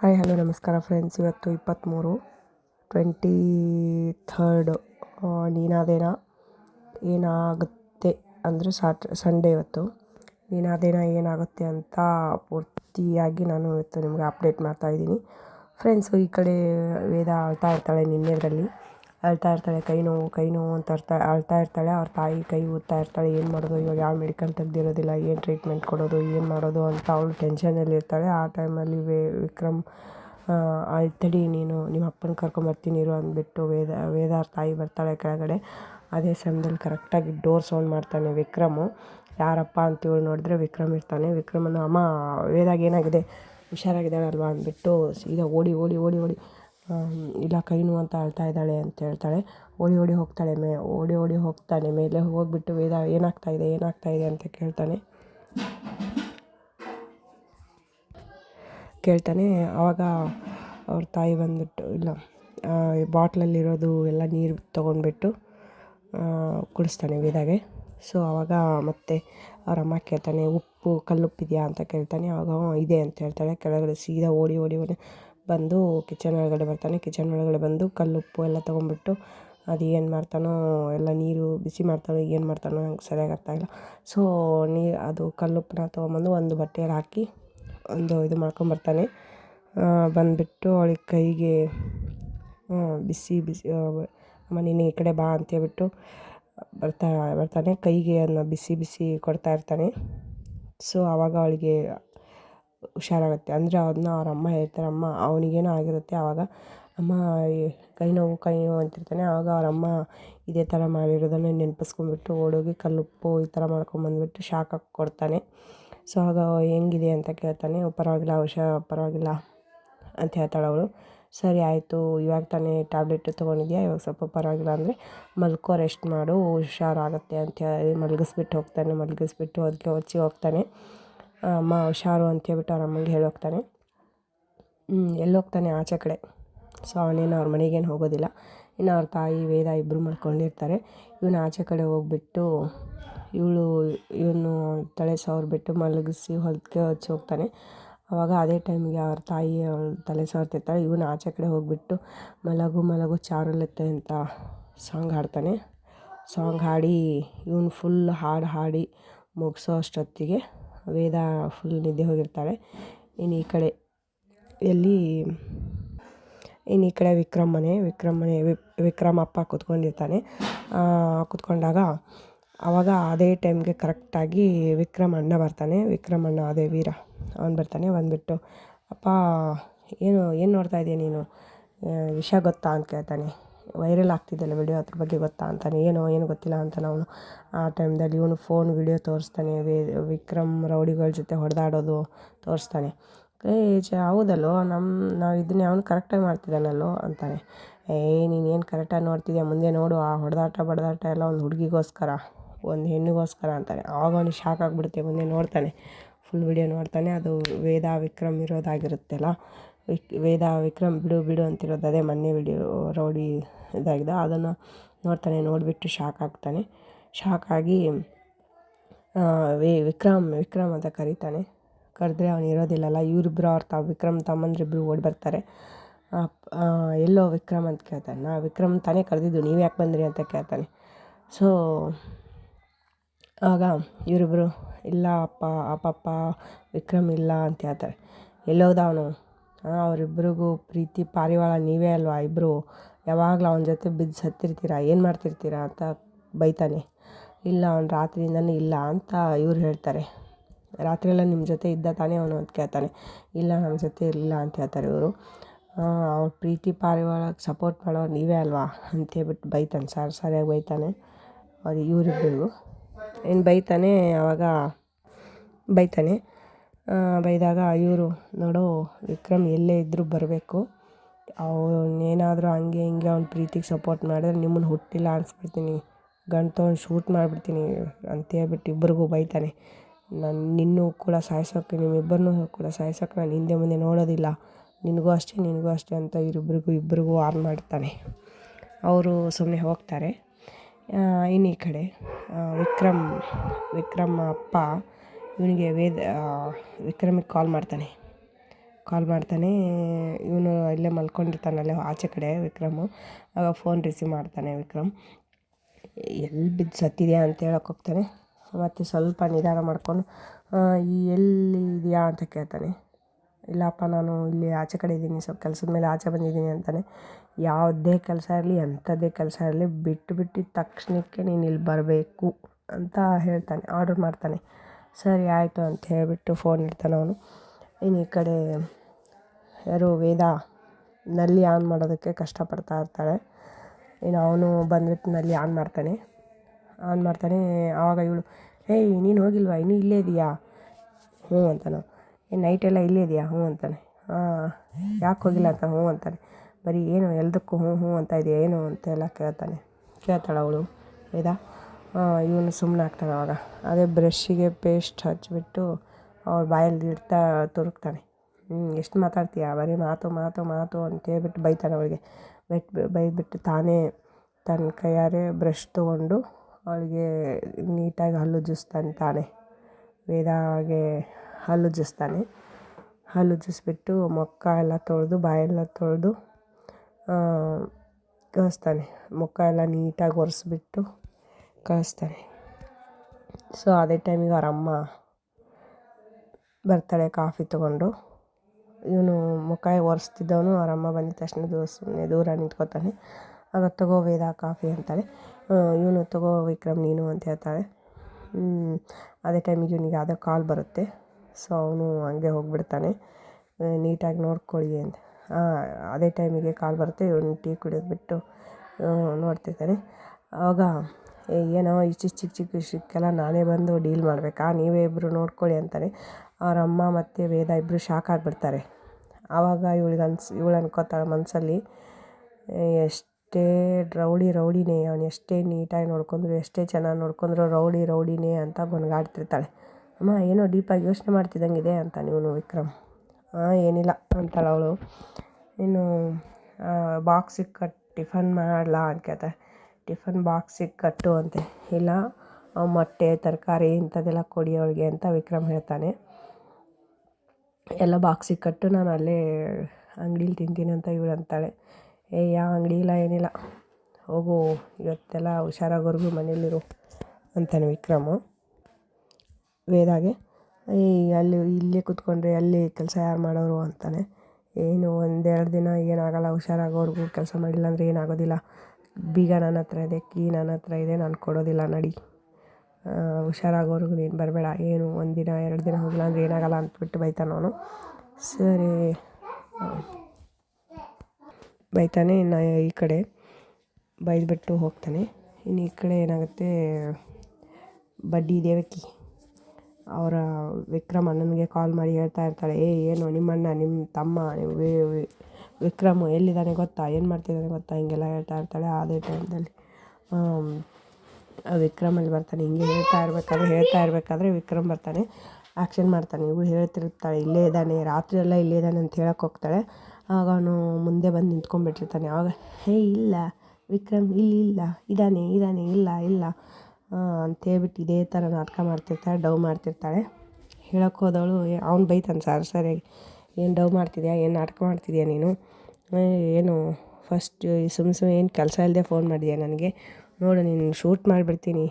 Hi, hello, ನಮಸ್ಕಾರ friends ಇವತ್ತು ಇಪ್ಪತ್ತ್ಮೂರು ಟ್ವೆಂಟಿ ಥರ್ಡ್ ನೀನಾದೇನ? ಏನಾಗುತ್ತೆ ಅಂದರೆ ಸಾಟ್ ಸಂಡೇ ಇವತ್ತು. ನೀನಾದೇನ, ಏನಾಗುತ್ತೆ ಅಂತ ಪೂರ್ತಿಯಾಗಿ ನಾನು ಇವತ್ತು ನಿಮಗೆ ಅಪ್ಡೇಟ್ ಮಾಡ್ತಾಯಿದ್ದೀನಿ ಫ್ರೆಂಡ್ಸು ಈ ಕಡೆ ವೇದ ಅಳ್ತಾ ಇರ್ತಾಳೆ ನಿನ್ನೆದರಲ್ಲಿ ಅಳ್ತಾ ಇರ್ತಾಳೆ, ಕೈ ನೋವು ಕೈ ನೋವು ಅಂತ ಅರ್ತಾ ಅಳ್ತಾ ಇರ್ತಾಳೆ, ಅವ್ರ ತಾಯಿ ಕೈ ಊದ್ತಾ ಇರ್ತಾಳೆ, ಏನು ಮಾಡೋದು? ಇವಾಗ ಯಾವ ಮೆಡಿಕಲ್ ತೆಗ್ದಿರೋದಿಲ್ಲ, ಏನು ಟ್ರೀಟ್ಮೆಂಟ್ ಕೊಡೋದು, ಏನು ಮಾಡೋದು ಅಂತ ಅವಳು ಟೆನ್ಷನಲ್ಲಿ ಇರ್ತಾಳೆ. ಆ ಟೈಮಲ್ಲಿ ವಿಕ್ರಮ್ ಆಯ್ತು ತಡಿ ನೀನು ನಿಮ್ಮ ಅಪ್ಪನ ಕರ್ಕೊಂಬರ್ತೀನಿ ಇರು ಅಂದ್ಬಿಟ್ಟು ವೇದ ವೇದ ಅವ್ರ ತಾಯಿ ಬರ್ತಾಳೆ ಕೆಳಗಡೆ. ಅದೇ ಸಮಯದಲ್ಲಿ ಕರೆಕ್ಟಾಗಿ ಡೋರ್ ಸೌಂಡ್ ಮಾಡ್ತಾನೆ ವಿಕ್ರಮು. ಯಾರಪ್ಪ? ಅಂತೇಳಿ ನೋಡಿದ್ರೆ ವಿಕ್ರಮ್ ಇರ್ತಾನೆ. ವಿಕ್ರಮನ ಅಮ್ಮ, ವೇದಾಗ ಏನಾಗಿದೆ? ಹುಷಾರಾಗಿದ್ದಾಳಲ್ವಾ? ಅಂದ್ಬಿಟ್ಟು ಸೀದಾ ಓಡಿ ಓಡಿ ಓಡಿ ಓಡಿ ಇಲ್ಲ ಕೈ ಅಂತ ಅಳ್ತಾ ಇದ್ದಾಳೆ ಅಂತ ಹೇಳ್ತಾಳೆ. ಓಡಿ ಓಡಿ ಹೋಗ್ತಾಳೆ ಮೇ, ಓಡಿ ಓಡಿ ಹೋಗ್ತಾನೆ. ಮೇಲೆ ಹೋಗಿಬಿಟ್ಟು ವೇದ ಏನಾಗ್ತಾ ಇದೆ ಏನಾಗ್ತಾ ಇದೆ ಅಂತ ಕೇಳ್ತಾನೆ. ಕೇಳ್ತಾನೆ, ಆವಾಗ ಅವ್ರ ತಾಯಿ ಬಂದುಬಿಟ್ಟು, ಇಲ್ಲ ಬಾಟ್ಲಲ್ಲಿರೋದು ಎಲ್ಲ ನೀರು ತೊಗೊಂಡ್ಬಿಟ್ಟು ಕುಡಿಸ್ತಾನೆ ವೇದಾಗೆ. ಸೊ, ಆವಾಗ ಮತ್ತೆ ಅವರಮ್ಮ ಕೇಳ್ತಾನೆ, ಉಪ್ಪು ಕಲ್ಲುಪ್ಪಿದೆಯಾ? ಅಂತ ಕೇಳ್ತಾನೆ. ಆವಾಗ ಇದೆ ಅಂತ ಹೇಳ್ತಾಳೆ. ಕೆಳಗಡೆ ಸೀದಾ ಓಡಿ ಓಡಿ ಓಡಿ ಬಂದು ಕಿಚನ್ ಒಳಗಡೆ ಬರ್ತಾನೆ. ಕಿಚನ್ ಒಳಗಡೆ ಬಂದು ಕಲ್ಲುಪ್ಪು ಎಲ್ಲ ತೊಗೊಂಡ್ಬಿಟ್ಟು ಅದು ಏನು ಮಾಡ್ತಾನೋ ಎಲ್ಲ ನೀರು ಬಿಸಿ ಮಾಡ್ತಾನೋ ಏನು ಮಾಡ್ತಾನೋ ನಂಗೆ ಸರಿಯಾಗಿ ಅರ್ಥ ಆಗಿಲ್ಲ. ಸೊ ನೀ, ಅದು ಕಲ್ಲುಪ್ಪನ್ನ ತೊಗೊಂಬಂದು ಒಂದು ಬಟ್ಟೆಯಲ್ಲಿ ಹಾಕಿ ಒಂದು ಇದು ಮಾಡ್ಕೊಂಬರ್ತಾನೆ ಬಂದುಬಿಟ್ಟು ಅವಳಿಗೆ ಕೈಗೆ ಬಿಸಿ ಬಿಸಿ ಅಮ್ಮ ನೀನು ಈ ಕಡೆ ಬಾ ಅಂತೇಳ್ಬಿಟ್ಟು ಬರ್ತಾ, ಬರ್ತಾನೆ. ಕೈಗೆ ಅದನ್ನ ಬಿಸಿ ಬಿಸಿ ಕೊಡ್ತಾ ಇರ್ತಾನೆ. ಸೊ ಆವಾಗ ಅವಳಿಗೆ ಹುಷಾರಾಗುತ್ತೆ. ಅಂದರೆ ಅದನ್ನ ಅವ್ರ ಅಮ್ಮ ಹೇಳ್ತಾರೆ, ಅಮ್ಮ, ಅವನಿಗೇನೋ ಆಗಿರುತ್ತೆ ಆವಾಗ ಅಮ್ಮ ಕೈ ನೋವು ಕೈ ನೋವು ಅಂತಿರ್ತಾನೆ. ಆವಾಗ ಅವ್ರ ಅಮ್ಮ ಇದೇ ಥರ ಮಾಡಿರೋದನ್ನು ನೆನಪಿಸ್ಕೊಂಡ್ಬಿಟ್ಟು ಓಡೋಗಿ ಕಲ್ಲುಪ್ಪು ಈ ಥರ ಮಾಡ್ಕೊಂಬಂದ್ಬಿಟ್ಟು ಶಾಕ್ ಕೊಡ್ತಾನೆ. ಸೊ ಆಗ ಹೆಂಗಿದೆ ಅಂತ ಕೇಳ್ತಾನೆ. ಪರವಾಗಿಲ್ಲ ಹುಷಾ ಪರವಾಗಿಲ್ಲ ಅಂತ ಹೇಳ್ತಾಳೆ ಅವಳು. ಸರಿ, ಆಯಿತು. ಇವಾಗ ತಾನೇ ಟ್ಯಾಬ್ಲೆಟ್ ತೊಗೊಂಡಿದ್ಯಾ? ಇವಾಗ ಸ್ವಲ್ಪ ಪರವಾಗಿಲ್ಲ ಅಂದರೆ ಮಲ್ಕೋ, ರೆಸ್ಟ್ ಮಾಡು. ಹುಷಾರಾಗುತ್ತೆ ಅಂತ ಹೇಳಿ ಮಲಗಿಸ್ಬಿಟ್ಟು ಹೋಗ್ತಾನೆ. ಮಲಗಿಸ್ಬಿಟ್ಟು ಅದಕ್ಕೆ ಹೊಚ್ಚಿ ಹೋಗ್ತಾನೆ. ಅಮ್ಮ ಹುಷಾರು ಅಂತ ಹೇಳ್ಬಿಟ್ಟು ಅವ್ರ ಅಮ್ಮಂಗೆ ಹೇಳಿ ಹೋಗ್ತಾನೆ ಎಲ್ಲಿ ಹೋಗ್ತಾನೆ ಆಚೆ ಕಡೆ. ಸೊ ಅವನೇನು ಅವ್ರ ಮನೆಗೇನು ಹೋಗೋದಿಲ್ಲ. ಇನ್ನು ಅವ್ರ ತಾಯಿ, ವೇದ ಇಬ್ಬರು ಮಾಡ್ಕೊಂಡಿರ್ತಾರೆ ಇವನು ಆಚೆ ಕಡೆ ಹೋಗ್ಬಿಟ್ಟು ಇವಳು, ಇವನು ತಲೆ ಸವರ್ಬಿಟ್ಟು ಮಲಗಿಸಿ ಹೊಲಕ್ಕೆ ಹಚ್ಚಿ ಹೋಗ್ತಾನೆ. ಅವಾಗ ಅದೇ ಟೈಮಿಗೆ ಅವ್ರ ತಾಯಿ ಅವಳು ತಲೆ ಸವರ್ತಿರ್ತಾಳೆ ಇವನು ಆಚೆ ಕಡೆ ಹೋಗ್ಬಿಟ್ಟು ಮಲಗು ಮಲಗು ಚಾರುಲತ್ತೆ ಅಂತ ಸಾಂಗ್ ಹಾಡ್ತಾನೆ. ಸಾಂಗ್ ಹಾಡಿ, ಇವನು ಫುಲ್ ಹಾಡು ಹಾಡಿ ಮುಗಿಸೋ ಅಷ್ಟೊತ್ತಿಗೆ ವೇದ ಫುಲ್ ನಿದ್ದೆ ಹೋಗಿರ್ತಾಳೆ. ಇನ್ನು ಈ ಕಡೆ ಎಲ್ಲಿ ಇನ್ನು ಈ ಕಡೆ ವಿಕ್ರಮ್ ಮನೆ ವಿಕ್ರಮ್ ಮನೆ ವಿಕ್ರಮ್ ಅಪ್ಪ ಕೂತ್ಕೊಂಡಿರ್ತಾನೆ ಕೂತ್ಕೊಂಡಾಗ ಆವಾಗ ಅದೇ ಟೈಮ್ಗೆ ಕರೆಕ್ಟಾಗಿ ವಿಕ್ರಮ್ ಅಣ್ಣ ಬರ್ತಾನೆ. ವಿಕ್ರಮ್ ಅಣ್ಣ, ಅದೇ ವೀರ, ಅವನು ಬರ್ತಾನೆ, ಬಂದುಬಿಟ್ಟು ಅಪ್ಪ, ಏನು ಏನು ನೋಡ್ತಾ ಇದೀಯ ನೀನು? ವಿಷಯ ಗೊತ್ತಾ? ಅಂತ ಕೇಳ್ತಾನೆ. ವೈರಲ್ ಆಗ್ತಿದ್ದಲ್ಲ ವಿಡಿಯೋ ಅದ್ರ ಬಗ್ಗೆ ಗೊತ್ತಾ ಅಂತಾನೆ? ಏನೋ, ಏನು ಗೊತ್ತಿಲ್ಲ ಅಂತ ಅವನು. ಆ ಟೈಮ್ದಲ್ಲಿ ಇವನು ಫೋನ್ ವಿಡಿಯೋ ತೋರಿಸ್ತಾನೆ ವಿಕ್ರಮ್ ರೌಡಿಗಳ ಜೊತೆ ಹೊಡೆದಾಡೋದು ತೋರಿಸ್ತಾನೆ. ಏ ಚ ಹೌದಲ್ಲೋ ನಮ್ಮ ನಾವು ಇದನ್ನೇ ಅವನು ಕರೆಕ್ಟಾಗಿ ಮಾಡ್ತಿದ್ದಾನಲ್ಲೋ ಅಂತಾನೆ. ಏ, ನೀನು ಏನು ಕರೆಕ್ಟಾಗಿ ನೋಡ್ತಿದ್ಯಾ? ಮುಂದೆ ನೋಡು, ಆ ಹೊಡೆದಾಟ, ಬಡದಾಟ ಎಲ್ಲ ಒಂದು ಹುಡುಗಿಗೋಸ್ಕರ, ಒಂದು ಹೆಣ್ಣಿಗೋಸ್ಕರ ಅಂತಾನೆ. ಆವಾಗ ಅವನಿಗೆ ಶಾಕ್ ಆಗಿಬಿಡುತ್ತೆ, ಮುಂದೆ ನೋಡ್ತಾನೆ. ಫುಲ್ ವಿಡಿಯೋ ನೋಡ್ತಾನೆ. ಅದು ವೇದ, ವಿಕ್ರಮ್ ಇರೋದಾಗಿರುತ್ತಲ್ಲ ವಿಕ್ ವೇದ ವಿಕ್ರಮ್ ಬಿಡು ಬಿಡು ಅಂತಿರೋದು ಅದೇ ಮೊನ್ನೆ ವಿಡಿಯೋ ರೌಡಿ ಇದಾಗಿದೆ. ಅದನ್ನು ನೋಡ್ತಾನೆ, ನೋಡಿಬಿಟ್ಟು ಶಾಕ್ ಆಗ್ತಾನೆ. ಶಾಕ್ ಆಗಿ ವೇ, ವಿಕ್ರಮ್ ವಿಕ್ರಮ್ ಅಂತ ಕರೀತಾನೆ. ಕರೆದ್ರೆ ಅವನು ಇರೋದಿಲ್ಲಲ್ಲ ಇವರಿಬ್ಬರು ಅವ್ರ ತ, ವಿಕ್ರಮ್ ತಮ್ಮಂದ್ರಿಬ್ಬರು ಓಡಿ ಬರ್ತಾರೆ. ಎಲ್ಲೋ ವಿಕ್ರಮ್ ಅಂತ ಕೇಳ್ತಾನೆ. ನಾ ವಿಕ್ರಮ್ ತಾನೇ ಕರೆದಿದ್ದು, ನೀವು ಯಾಕೆ ಬಂದ್ರಿ ಅಂತ ಕೇಳ್ತಾನೆ. ಸೊ, ಆಗ ಇವರಿಬ್ಬರು ಇಲ್ಲ ಅಪ್ಪ ಅಪ್ಪಪ್ಪ, ವಿಕ್ರಮ್ ಇಲ್ಲ ಅಂತ ಹೇಳ್ತಾರೆ. ಎಲ್ಲೋದ ಅವನು ಅವರಿಬ್ಬರಿಗೂ ಪ್ರೀತಿ ಪಾರಿವಾಳ ನೀವೇ ಅಲ್ವಾ? ಇಬ್ಬರು ಯಾವಾಗಲೂ ಅವನ ಜೊತೆ ಬಿದ್ದು ಸತ್ತಿರ್ತೀರ? ಏನು ಮಾಡ್ತಿರ್ತೀರ ಅಂತ ಬೈತಾನೆ. ಇಲ್ಲ, ಅವ್ನು ರಾತ್ರಿಯಿಂದನೇ ಇಲ್ಲ ಅಂತ ಇವ್ರು ಹೇಳ್ತಾರೆ. ರಾತ್ರಿಯೆಲ್ಲ ನಿಮ್ಮ ಜೊತೆ ಇದ್ದ ತಾನೇ ಅವನು ಅಂತ ಕೇಳ್ತಾನೆ. ಇಲ್ಲ ನಮ್ಮ ಜೊತೆ ಇರಲಿಲ್ಲ ಅಂತ ಹೇಳ್ತಾರೆ ಇವರು. ಅವ್ರ ಪ್ರೀತಿ ಪಾರಿವಾಳಕ್ಕೆ ಸಪೋರ್ಟ್ ಮಾಡೋರು ನೀವೇ ಅಲ್ವಾ ಅಂತೇಳ್ಬಿಟ್ಟು ಬೈತಾನೆ. ಸರ್, ಸರಿಯಾಗಿ ಬೈತಾನೆ. ಅವ್ರು ಇವರಿಬ್ಬರಿಗೂ ಏನು ಬೈತಾನೆ? ಆವಾಗ ಬೈತಾನೆ. ಬೈದಾಗ ಇವರು ನೋಡು, ವಿಕ್ರಮ್ ಎಲ್ಲೇ ಇದ್ದರೂ ಬರಬೇಕು. ಅವನೇನಾದರೂ ಹಂಗೆ ಹಿಂಗೆ ಅವ್ನ ಪ್ರೀತಿಗೆ ಸಪೋರ್ಟ್ ಮಾಡಿದ್ರೆ ನಿಮ್ಮನ್ನು ಹುಟ್ಟಿಲ್ಲ ಅನ್ಸ್ಬಿಡ್ತೀನಿ. ಗನ್ ತೊಗೊಂಡು ಶೂಟ್ ಮಾಡಿಬಿಡ್ತೀನಿ ಅಂತೇಳ್ಬಿಟ್ಟು ಇಬ್ಬರಿಗೂ ಬೈತಾನೆ. ನಾನು, ನಿನ್ನೂ ಕೂಡ ಸಾಯ್ಸೋಕ್ಕೆ ನಿಮ್ಮಿಬ್ಬರನ್ನೂ ಕೂಡ ಸಾಯ್ಸೋಕ್ಕೆ ನಾನು ಹಿಂದೆ ಮುಂದೆ ನೋಡೋದಿಲ್ಲ. ನಿನಗೂ ಅಷ್ಟೇ ನಿನಗೂ ಅಷ್ಟೇ ಅಂತ ಇವರಿಬ್ಬರಿಗೂ ಇಬ್ಬರಿಗೂ ಆರ್ ಮಾಡ್ತಾನೆ. ಅವರು ಸುಮ್ಮನೆ ಹೋಗ್ತಾರೆ. ಇನ್ನು ಈ ಕಡೆ ವಿಕ್ರಮ್ ವಿಕ್ರಮ್ ಅಪ್ಪ ಇವನಿಗೆ ವೇದ ವಿಕ್ರಮಿಗೆ ಕಾಲ್ ಮಾಡ್ತಾನೆ. ಕಾಲ್ ಮಾಡ್ತಾನೆ, ಇವನು ಇಲ್ಲೇ ಮಲ್ಕೊಂಡಿರ್ತಾನಲ್ಲೇ ಆಚೆ ಕಡೆ ವಿಕ್ರಮು. ಆಗ ಫೋನ್ ರಿಸೀವ್ ಮಾಡ್ತಾನೆ ವಿಕ್ರಮ್. ಎಲ್ಲಿ ಬಿದ್ದು ಸತ್ತಿದೆಯಾ ಅಂತ ಹೇಳಕ್ಕೆ ಹೋಗ್ತಾನೆ. ಮತ್ತು ಸ್ವಲ್ಪ ನಿಧಾನ ಮಾಡ್ಕೊಂಡು ಈ ಎಲ್ಲಿ ಇದೆಯಾ? ಅಂತ ಕೇಳ್ತಾನೆ. ಇಲ್ಲಪ್ಪ, ನಾನು ಇಲ್ಲಿ ಆಚೆ ಕಡೆ ಇದ್ದೀನಿ, ಸ್ವಲ್ಪ ಕೆಲಸದ ಮೇಲೆ ಆಚೆ ಬಂದಿದ್ದೀನಿ, ಅಂತಾನೆ. ಯಾವುದೇ ಕೆಲಸ ಇರಲಿ ಎಂಥದ್ದೇ ಕೆಲಸ ಇರಲಿ ಬಿಟ್ಟು ಬಿಟ್ಟು ತಕ್ಷಣಕ್ಕೆ ನೀನು ಇಲ್ಲಿ ಬರಬೇಕು, ಅಂತ ಹೇಳ್ತಾನೆ. ಆರ್ಡರ್ ಮಾಡ್ತಾನೆ. ಸರಿ, ಆಯಿತು ಅಂತ ಹೇಳಿಬಿಟ್ಟು ಫೋನ್ ಇಡ್ತಾನೆ ಅವನು. ಇನ್ನು ಈ ಕಡೆ ಯಾರು ವೇದ ನಲ್ಲಿ ಆನ್ ಮಾಡೋದಕ್ಕೆ ಕಷ್ಟಪಡ್ತಾ ಇರ್ತಾಳೆ. ಇನ್ನು ಅವನು ಬಂದ್ಬಿಟ್ಟು ನಲ್ಲಿ ಆನ್ ಮಾಡ್ತಾನೆ. ಆನ್ ಮಾಡ್ತಾನೆ. ಆವಾಗ ಇವಳು, ಏಯ್, ನೀನು ಹೋಗಿಲ್ವಾ? ಇನ್ನೂ ಇಲ್ಲೇ ಇದೆಯಾ? ಹ್ಞೂ ಅಂತಾನೆ ಏನು ನೈಟೆಲ್ಲ ಇಲ್ಲೇ ಇದೆಯಾ? ಹ್ಞೂ ಅಂತಾನೆ. ಹಾಂ ಯಾಕೆ ಹೋಗಿಲ್ಲ ಅಂತ? ಹ್ಞೂ ಅಂತಾನೆ. ಬರೀ ಏನು ಎಲ್ದಕ್ಕೂ ಹ್ಞೂ ಹ್ಞೂ ಅಂತ ಇದೆಯಾ? ಏನು? ಅಂತೆಲ್ಲ ಕೇಳ್ತಾನೆ. ಕೇಳ್ತಾಳೆ ಅವಳು. ವೇದ ಇವನು ಸುಮ್ಮನೆ ಆಗ್ತಾನೆ ಅವಾಗ. ಅದೇ ಬ್ರಷ್ಷಿಗೆ ಪೇಸ್ಟ್ ಹಚ್ಚಿಬಿಟ್ಟು ಅವ್ರ ಬಾಯಲ್ಲಿ ಇಡ್ತಾ ತುರುಕ್ತಾನೆ. ಹ್ಞೂ ಎಷ್ಟು ಮಾತಾಡ್ತೀಯ? ಬರೀ ಮಾತು ಮಾತು ಮಾತು ಅಂತ ಹೇಳ್ಬಿಟ್ಟು ಬೈತಾನೆ ಅವಳಿಗೆ. ಬೈಟ್ ಬೈದ್ಬಿಟ್ಟು ತಾನೇ ತನ್ನ ಕೈಯಾರೆ ಬ್ರಷ್ ತೊಗೊಂಡು ಅವಳಿಗೆ ನೀಟಾಗಿ ಹಲ್ಲುಜ್ಜಿಸ್ತಾನೆ ತಾನೇ. ವೇದಾಗೆ ಹಲ್ಲುಜ್ಜಿಸ್ತಾನೆ ಹಲ್ಲುಜ್ಜಿಸ್ಬಿಟ್ಟು ಮುಖ ಎಲ್ಲ ತೊಳೆದು, ಬಾಯೆಲ್ಲ ತೊಳೆದು ಕಳಿಸ್ತಾನೆ ಮುಖ ಎಲ್ಲ ನೀಟಾಗಿ ಒರೆಸ್ಬಿಟ್ಟು ಕಳಿಸ್ತಾನೆ ಸೊ ಅದೇ ಟೈಮಿಗೆ ಅವ್ರ ಅಮ್ಮ ಬರ್ತಾಳೆ ಕಾಫಿ ತೊಗೊಂಡು, ಇವನು ಮುಖ ಒರೆಸ್ತಿದ್ದವನು, ಅವ್ರ ಅಮ್ಮ ಬಂದಿದ ತಕ್ಷಣ ದೂರ ಸುಮ್ಮನೆ ದೂರ ನಿಂತ್ಕೋತಾನೆ. ಆಗ ತಗೋ ವೇದ ಕಾಫಿ ಅಂತಾಳೆ. ಇವನು ತಗೋ ವಿಕ್ರಮ್ ನೀನು ಅಂತ ಹೇಳ್ತಾಳೆ. ಅದೇ ಟೈಮಿಗೆ ಇವನಿಗೆ ಯಾವುದೋ ಕಾಲ್ ಬರುತ್ತೆ. ಸೊ ಅವನು ಹಂಗೆ ಹೋಗಿಬಿಡ್ತಾನೆ. ನೀಟಾಗಿ ನೋಡ್ಕೊಳ್ಳಿ ಅಂತ. ಅದೇ ಟೈಮಿಗೆ ಕಾಲ್ ಬರುತ್ತೆ. ಇವನು ಟೀ ಕುಡಿಯೋದು ಬಿಟ್ಟು ನೋಡ್ತಿರ್ತಾನೆ. ಆವಾಗ ಏನೋ ಇಷ್ಟು ಚಿಕ್ಕ ಚಿಕ್ಕ ವಿಷಯಕ್ಕೆಲ್ಲ ನಾನೇ ಬಂದು ಡೀಲ್ ಮಾಡಬೇಕಾ? ನೀವೇ ಇಬ್ಬರು ನೋಡ್ಕೊಳ್ಳಿ ಅಂತಾನೆ ಅವ್ರ ಅಮ್ಮ ಮತ್ತು ವೇದ ಇಬ್ಬರು ಶಾಕ್ ಆಗಿಬಿಡ್ತಾರೆ. ಆವಾಗ ಇವಳಿಗೆ ಅನ್ಸ್, ಇವಳು ಅನ್ಕೋತಾಳೆ ಮನಸ್ಸಲ್ಲಿ ಎಷ್ಟೇ ರೌಡಿ ರೌಡಿನೇ, ಅವನು ಎಷ್ಟೇ ನೀಟಾಗಿ ನೋಡ್ಕೊಂಡ್ರು, ಎಷ್ಟೇ ಚೆನ್ನಾಗಿ ನೋಡ್ಕೊಂಡ್ರು, ರೌಡಿ ರೌಡಿನೇ ಅಂತ ಗೊಣಗಾಡ್ತಿರ್ತಾಳೆ. ಅಮ್ಮ, ಏನೋ ಡೀಪಾಗಿ ಯೋಚನೆ ಮಾಡ್ತಿದ್ದಂಗಿದೆ ಅಂತ ನೀವು ವಿಕ್ರಮ್. ಹಾಂ ಏನಿಲ್ಲ ಅಂತಾಳೆ ಅವಳು. ಇನ್ನು ಬಾಕ್ಸಿಗೆ ಕಟ್, ಟಿಫನ್ ಮಾಡಲಾ? ಅಂತ ಕೇಳ್ತಾಳೆ. ಟಿಫನ್ ಬಾಕ್ಸಿಗೆ ಕಟ್ಟು ಅಂತೆ. ಇಲ್ಲ ಮೊಟ್ಟೆ, ತರಕಾರಿ ಇಂಥದ್ದೆಲ್ಲ ಕೊಡಿ ಅವಳಿಗೆ ಅಂತ ವಿಕ್ರಮ್ ಹೇಳ್ತಾನೆ. ಎಲ್ಲ ಬಾಕ್ಸಿಗೆ ಕಟ್ಟು, ನಾನು ಅಲ್ಲೇ ಅಂಗಡೀಲಿ ತಿಂತೀನಿ ಅಂತ ಇವಳು ಅಂತಾಳೆ. ಏ ಯಾವ ಅಂಗಡಿ ಇಲ್ಲ, ಏನಿಲ್ಲ. ಹೋಗು, ಇವತ್ತೆಲ್ಲ ಹುಷಾರಾಗೋರ್ಗು ಮನೇಲಿರು ಅಂತಾನೆ ವಿಕ್ರಮು. ವೇದಾಗೆ ಈ ಅಲ್ಲಿ, ಇಲ್ಲೇ ಕೂತ್ಕೊಂಡ್ರೆ ಅಲ್ಲಿ ಕೆಲಸ ಯಾರು ಮಾಡೋರು ಅಂತಾನೆ. ಏನು, ಒಂದೆರಡು ದಿನ ಏನಾಗಲ್ಲ, ಹುಷಾರಾಗೋರ್ಗು ಕೆಲಸ ಮಾಡಿಲ್ಲ ಅಂದರೆ ಏನಾಗೋದಿಲ್ಲ. ಬೀಗ ನನ್ನ ಹತ್ರ ಇದೆ, ಕೀ ನನ್ನ ಹತ್ರ ಇದೆ, ನಾನು ಕೊಡೋದಿಲ್ಲ, ನಡಿ. ಹುಷಾರಾಗೋರ್ಗು ನೀನು ಬರಬೇಡ. ಏನು, ಒಂದು ದಿನ, ಎರಡು ದಿನ ಹೋಗಿಲ್ಲ ಅಂದರೆ ಏನಾಗಲ್ಲ ಅಂತಬಿಟ್ಟು ಬೈತಾನೆ ಅವನು ಸರಿ. ಬೈತಾನೆ ಇನ್ನು ಈ ಕಡೆ. ಬೈದ್ಬಿಟ್ಟು ಹೋಗ್ತಾನೆ. ಇನ್ನು ಈ ಕಡೆ ಏನಾಗುತ್ತೆ, ಬಡ್ಡಿ ದೇವಕಿ ಅವರ ವಿಕ್ರಮ ಅಣ್ಣನಿಗೆ ಕಾಲ್ ಮಾಡಿ ಹೇಳ್ತಾ ಇರ್ತಾಳೆ, ಏ, ಏನು, ನಿಮ್ಮಣ್ಣ ನಿಮ್ಮ ತಮ್ಮ ವಿಕ್ರಮ್ ಎಲ್ಲಿದ್ದಾನೆ ಗೊತ್ತಾ? ಏನು ಮಾಡ್ತಿದ್ದಾನೆ ಗೊತ್ತಾ? ಹಿಂಗೆಲ್ಲ ಹೇಳ್ತಾ ಇರ್ತಾಳೆ ಅದೇ ಟೈಮ್ದಲ್ಲಿ. ವಿಕ್ರಮ್ ಅಲ್ಲಿ ಬರ್ತಾನೆ. ಹಿಂಗೆ ಹೇಳ್ತಾ ಇರಬೇಕಾದ್ರೆ ಹೇಳ್ತಾ ಇರಬೇಕಾದ್ರೆ ವಿಕ್ರಮ್ ಬರ್ತಾನೆ. ಆ್ಯಕ್ಷನ್ ಮಾಡ್ತಾನೆ. ಇವಳು ಹೇಳ್ತಿರ್ತಾಳೆ, ಇಲ್ಲೇ ಇದ್ದಾನೆ, ರಾತ್ರಿ ಎಲ್ಲ ಇಲ್ಲೇ ಇದ್ದಾನೆ ಅಂತ ಹೇಳಕ್ಕೆ ಹೋಗ್ತಾಳೆ. ಆಗ ಅವನು ಮುಂದೆ ಬಂದು ನಿಂತ್ಕೊಂಡ್ಬಿಟ್ಟಿರ್ತಾನೆ. ಆವಾಗ ಹೇ, ಇಲ್ಲ, ವಿಕ್ರಮ್ ಇಲ್ಲಿ ಇಲ್ಲ, ಇದ್ದಾನೆ ಇದ್ದಾನೆ, ಇಲ್ಲ ಇಲ್ಲ ಅಂತ ಹೇಳ್ಬಿಟ್ಟು ಇದೇ ಥರ ನಾಟಕ ಮಾಡ್ತಿರ್ತಾಳೆ ಡವ್ ಮಾಡ್ತಿರ್ತಾಳೆ. ಹೇಳಕ್ಕೆ ಹೋದವಳು, ಅವ್ನು ಬೈತಾನೆ ಸರ್, ಸರಿಯಾಗಿ. ಏನು ಡವ್ ಮಾಡ್ತಿದ್ಯಾ? ಏನು ನಾಟಕ ಮಾಡ್ತಿದ್ಯಾ ನೀನು? ಏನು ಫಸ್ಟ್ ಸುಮ್ಮ ಸುಮ್ಮನೆ ಏನು ಕೆಲಸ ಇಲ್ಲದೆ ಫೋನ್ ಮಾಡಿದ್ಯಾ ನನಗೆ? ನೋಡು, ನೀನು ಶೂಟ್ ಮಾಡಿಬಿಡ್ತೀನಿ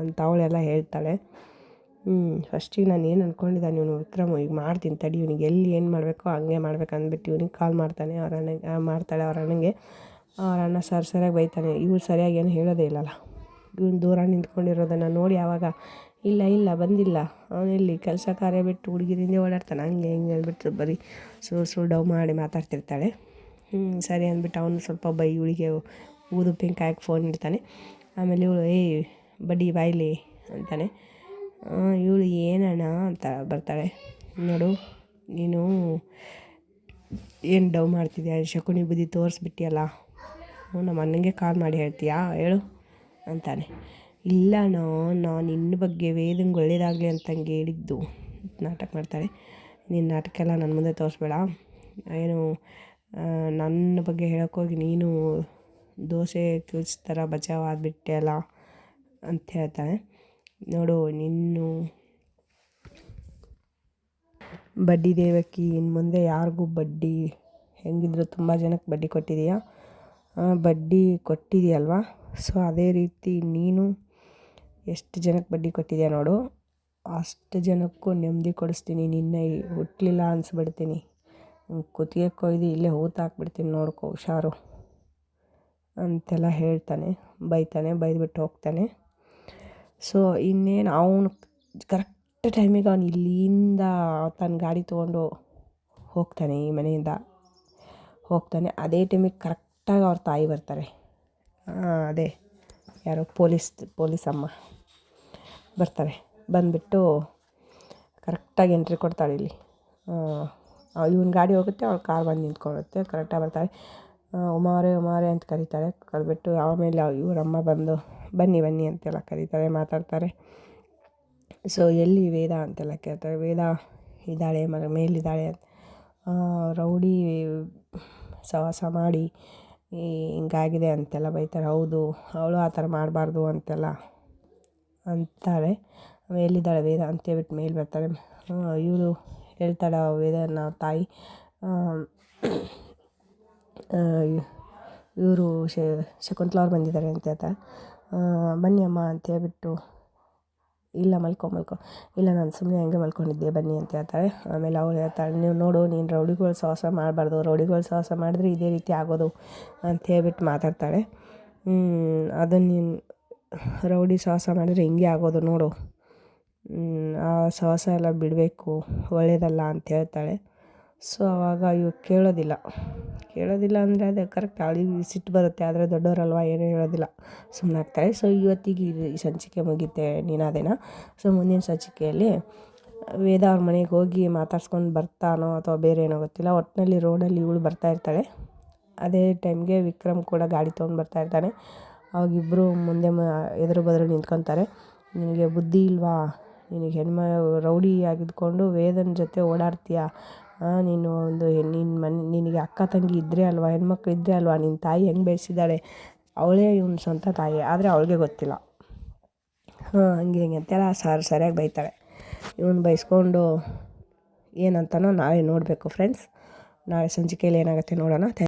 ಅಂತ ಅವಳೆಲ್ಲ ಹೇಳ್ತಾಳೆ. ಫಸ್ಟಿಗೆ ನಾನು ಏನು ಅಂದ್ಕೊಂಡಿದ್ದಾನೆ ಇವನು ವಿಕ್ರಮ್ ಈಗ ಮಾಡ್ತೀನಿ ತಡಿ, ಇವನಿಗೆ ಎಲ್ಲಿ ಏನು ಮಾಡಬೇಕೋ ಹಂಗೆ ಮಾಡ್ಬೇಕು ಅಂದ್ಬಿಟ್ಟು ಇವ್ನಿಗೆ ಕಾಲ್ ಮಾಡ್ತಾನೆ ಅವ್ರ ಅಣ್ಣಗೆ ಮಾಡ್ತಾಳೆ ಅವ್ರ ಅಣ್ಣಂಗೆ. ಅವ್ರ ಅಣ್ಣ ಸರ್ ಸರಿಯಾಗಿ ಬೈತಾನೆ. ಇವಳು ಸರಿಯಾಗಿ ಏನು ಹೇಳೋದೇ ಇಲ್ಲಲ್ಲ. ಇವ್ನು ದೂರ ನಿಂತ್ಕೊಂಡಿರೋದನ್ನು ನೋಡಿ ಆವಾಗ ಇಲ್ಲ ಇಲ್ಲ, ಬಂದಿಲ್ಲ. ಅವನಿಲ್ಲಿ ಕೆಲಸ ಕಾರ್ಯ ಬಿಟ್ಟು ಹುಡುಗಿರಿಂದ ಓಡಾಡ್ತಾನೆ. ಹಂಗೆ ಹಿಂಗೆ ಹೇಳ್ಬಿಟ್ಟು ಬರೀ ಸುಳ್ಳು ಸುಳ್ಳು ಡವ್ ಮಾಡಿ ಮಾತಾಡ್ತಿರ್ತಾಳೆ. ಹ್ಞೂ ಸರಿ ಅಂದ್ಬಿಟ್ಟು ಅವನು ಸ್ವಲ್ಪ ಬೈ ಇವಳಿಗೆ ಊದು ಪಿಂಕಾಯಕ್ಕೆ ಫೋನ್ ಇಡ್ತಾನೆ. ಆಮೇಲೆ ಇವಳು ಏಯ್ ಬಡ್ಡಿ ಬಾಯ್ಲಿ, ಅಂತಾನೆ. ಇವಳು ಏನಣ್ಣ? ಅಂತ ಬರ್ತಾಳೆ. ನೋಡು, ನೀನು ಏನು ಡವ್ ಮಾಡ್ತಿದ್ಯಾ? ಶಕುನಿ ಬುದ್ಧಿ ತೋರಿಸ್ಬಿಟ್ಟಿಯಲ್ಲ ನಮ್ಮ ಅಣ್ಣಂಗೆ ಕಾಲ್ ಮಾಡಿ ಹೇಳ್ತೀಯಾ? ಹೇಳು, ಅಂತಾನೆ. ಇಲ್ಲ ನಾನು ನಿನ್ನ ಬಗ್ಗೆ ವೇದಂಗೆ ಒಳ್ಳೇದಾಗಲಿ ಅಂತಂಗೆ ಹೇಳಿದ್ದು. ನಾಟಕ ಮಾಡ್ತಾಳೆ. ನಿನ್ನ ನಾಟಕ ಎಲ್ಲ ನನ್ನ ಮುಂದೆ ತೋರಿಸ್ಬೇಡ. ಏನು ನನ್ನ ಬಗ್ಗೆ ಹೇಳೋಕ್ಕೋಗಿ ನೀನು ದೋಸೆ ಕ್ಯೂಸ್ ಥರ ಬಚಾವ್ ಆಗಿಬಿಟ್ಟೆ ಅಲ್ಲ ಅಂತ ಹೇಳ್ತಾಳೆ. ನೋಡು, ನಿನ್ನು ಬಡ್ಡಿ ದೇವಕ್ಕಿ ಇನ್ನು ಮುಂದೆ ಯಾರಿಗೂ ಬಡ್ಡಿ ಹೆಂಗಿದ್ರು ತುಂಬ ಜನಕ್ಕೆ ಬಡ್ಡಿ ಕೊಟ್ಟಿದೀಯ. ಬಡ್ಡಿ ಕೊಟ್ಟಿದೆಯಲ್ವಾ? ಸೊ, ಅದೇ ರೀತಿ ನೀನು ಎಷ್ಟು ಜನಕ್ಕೆ ಬಡ್ಡಿ ಕೊಟ್ಟಿದ್ಯಾ ನೋಡು? ಅಷ್ಟು ಜನಕ್ಕೂ ನೆಮ್ಮದಿ ಕೊಡಿಸ್ತೀನಿ, ನಿನ್ನ ಹುಟ್ಟಲಿಲ್ಲ ಅನ್ಸ್ಬಿಡ್ತೀನಿ. ಕುತ್ತಿಗೆ ಕೊಯ್ದು ಇಲ್ಲೇ ಹೂತು ಹಾಕ್ಬಿಡ್ತೀನಿ ನೋಡ್ಕೊ, ಹುಷಾರು. ಅಂತೆಲ್ಲ ಹೇಳ್ತಾನೆ, ಬೈತಾನೆ, ಬೈದ್ಬಿಟ್ಟು ಹೋಗ್ತಾನೆ. ಸೊ ಇನ್ನೇನು ಅವನು ಕರೆಕ್ಟ್ ಟೈಮಿಗೆ ಅವನು ಇಲ್ಲಿಂದ ತನ್ನ ಗಾಡಿ ತೊಗೊಂಡು ಹೋಗ್ತಾನೆ ಈ ಮನೆಯಿಂದ. ಹೋಗ್ತಾನೆ, ಅದೇ ಟೈಮಿಗೆ ಕರೆಕ್ಟಾಗಿ ಅವ್ರ ತಾಯಿ ಬರ್ತಾರೆ. ಅದೇ. ಯಾರೋ ಪೊಲೀಸ್ ಪೊಲೀಸ್ ಅಮ್ಮ ಬರ್ತಾರೆ. ಬಂದುಬಿಟ್ಟು ಕರೆಕ್ಟಾಗಿ ಎಂಟ್ರಿ ಕೊಡ್ತಾಳೆ ಇಲ್ಲಿ. ಇವ್ನ ಗಾಡಿ ಹೋಗುತ್ತೆ, ಅವ್ಳ ಕಾರ್ ಬಂದು ನಿಂತ್ಕೊಳ್ಳುತ್ತೆ ಕರೆಕ್ಟಾಗಿ ಬರ್ತಾಳೆ. ಉಮಾರೆ ಉಮಾರೆ ಅಂತ ಕರೀತಾರೆ. ಕರೆದ್ಬಿಟ್ಟು ಆಮೇಲೆ ಇವರಮ್ಮ ಬಂದು, ಬನ್ನಿ ಬನ್ನಿ ಅಂತೆಲ್ಲ ಕರೀತಾರೆ, ಮಾತಾಡ್ತಾರೆ. ಸೊ ಎಲ್ಲಿ ವೇದ ಅಂತೆಲ್ಲ ಕೇಳ್ತಾರೆ. ವೇದ ಇದ್ದಾಳೆ ಮಗ ಮೇಲಿದ್ದಾಳೆ ಅಂತ. ರೌಡಿ ಸಹವಾಸ ಮಾಡಿ ಹಿಂಗಾಗಿದೆ ಅಂತೆಲ್ಲ ಬೈತಾರೆ. ಹೌದು, ಅವಳು ಆ ಥರ ಮಾಡಬಾರ್ದು ಅಂತೆಲ್ಲ ಅಂತಾಳೆ ಎಲ್ಲಿದ್ದಾಳೆ ವೇದ ಅಂತೇಳ್ಬಿಟ್ಟು ಮೇಲೆ ಬರ್ತಾಳೆ. ಇವರು ಹೇಳ್ತಾಳೆ ವೇದನ ತಾಯಿ ಇವರು ಶಕುಂತಲಾ ಅವ್ರು ಬಂದಿದ್ದಾರೆ ಅಂತ ಹೇಳ್ತಾಳೆ ಬನ್ನಿ ಅಮ್ಮ ಅಂತ ಹೇಳ್ಬಿಟ್ಟು, ಇಲ್ಲ ಮಲ್ಕೊ ಮಲ್ಕೊ. ಇಲ್ಲ, ನಾನು ಸುಮ್ಮನೆ ಹಂಗೆ ಮಲ್ಕೊಂಡಿದ್ದೆ, ಬನ್ನಿ ಅಂತ ಹೇಳ್ತಾಳೆ. ಆಮೇಲೆ ಅವಳು ಹೇಳ್ತಾಳೆ, ನೀವು ನೋಡು, ನೀನು ರೌಡಿಗಳು ಸಾಹಸ ಮಾಡಬಾರ್ದು. ರೌಡಿಗಳು ಸಾಹಸ ಮಾಡಿದ್ರೆ ಇದೇ ರೀತಿ ಆಗೋದು ಅಂತ ಹೇಳ್ಬಿಟ್ಟು ಮಾತಾಡ್ತಾಳೆ. ಅದನ್ನು ನೀನು ರೌಡಿ ಸಾಹಸ ಮಾಡಿದರೆ ಹಿಂಗೆ ಆಗೋದು ನೋಡು. ಆ ಸಾಹಸ ಎಲ್ಲ ಬಿಡಬೇಕು ಒಳ್ಳೆಯದಲ್ಲ ಅಂತ ಹೇಳ್ತಾಳೆ. ಸೊ ಆವಾಗ ಇವು ಕೇಳೋದಿಲ್ಲ. ಕೇಳೋದಿಲ್ಲ ಅಂದರೆ ಅದೇ ಕರೆಕ್ಟ್ ಅವಳಿಗೆ ಸಿಟ್ಟು ಬರುತ್ತೆ, ಆದರೆ ದೊಡ್ಡವರಲ್ವ ಏನೂ ಹೇಳೋದಿಲ್ಲ. ಸುಮ್ಮನಾಗ್ತಾಳೆ ಸೊ ಇವತ್ತಿಗೆ ಈ ಸಂಚಿಕೆ ಮುಗಿತೆ ನೀನಾದೇನ? ಸೊ ಮುಂದಿನ ಸಂಚಿಕೆಯಲ್ಲಿ ವೇದ ಅವ್ರ ಮನೆಗೆ ಹೋಗಿ ಮಾತಾಡ್ಸ್ಕೊಂಡು ಬರ್ತಾನೋ ಅಥವಾ ಬೇರೆ ಏನೋ ಗೊತ್ತಿಲ್ಲ ಒಟ್ಟಿನಲ್ಲಿ ರೋಡಲ್ಲಿ ಇವಳು ಬರ್ತಾ ಇರ್ತಾಳೆ. ಅದೇ ಟೈಮ್ಗೆ ವಿಕ್ರಮ್ ಕೂಡ ಗಾಡಿ ತೊಗೊಂಡು ಬರ್ತಾ ಇರ್ತಾನೆ. ಅವಾಗಿಬ್ಬರು ಮುಂದೆ ಮ, ಎದುರು ಬದುರು ನಿಂತ್ಕೊತಾರೆ. ನಿನಗೆ ಬುದ್ಧಿ ಇಲ್ವಾ? ನಿನಗೆ ಹೆಣ್ಮ, ರೌಡಿ ಆಗಿದ್ಕೊಂಡು ವೇದನ ಜೊತೆ ಓಡಾಡ್ತೀಯ? ನೀನು ಒಂದು ನಿನ್ನ ಮನೆ, ನಿನಗೆ ಅಕ್ಕ ತಂಗಿ ಇದ್ದರೆ ಅಲ್ವಾ, ಹೆಣ್ಮಕ್ಳು ಇದ್ದರೆ ಅಲ್ವಾ ನಿನ್ನ ತಾಯಿ ಹೆಂಗೆ ಬೆಳೆಸಿದ್ದಾಳೆ? ಅವಳೇ ಇವ್ನ ಸ್ವಂತ ತಾಯಿ, ಆದರೆ ಅವಳಿಗೆ ಗೊತ್ತಿಲ್ಲ. ಹಾಂ, ಹಂಗೆ ಹಿಂಗೆ ಅಂತೆಲ್ಲ ಸಾರು ಸರಿಯಾಗಿ ಬೈತಾಳೆ. ಇವನು ಬೈಸ್ಕೊಂಡು ಏನಂತಾನೋ ನಾಳೆ ನೋಡಬೇಕು ಫ್ರೆಂಡ್ಸ್ ನಾಳೆ ಸಂಚಿಕೆಯಲ್ಲಿ ಏನಾಗುತ್ತೆ ನೋಡೋಣ. ಥ್ಯಾಂಕ್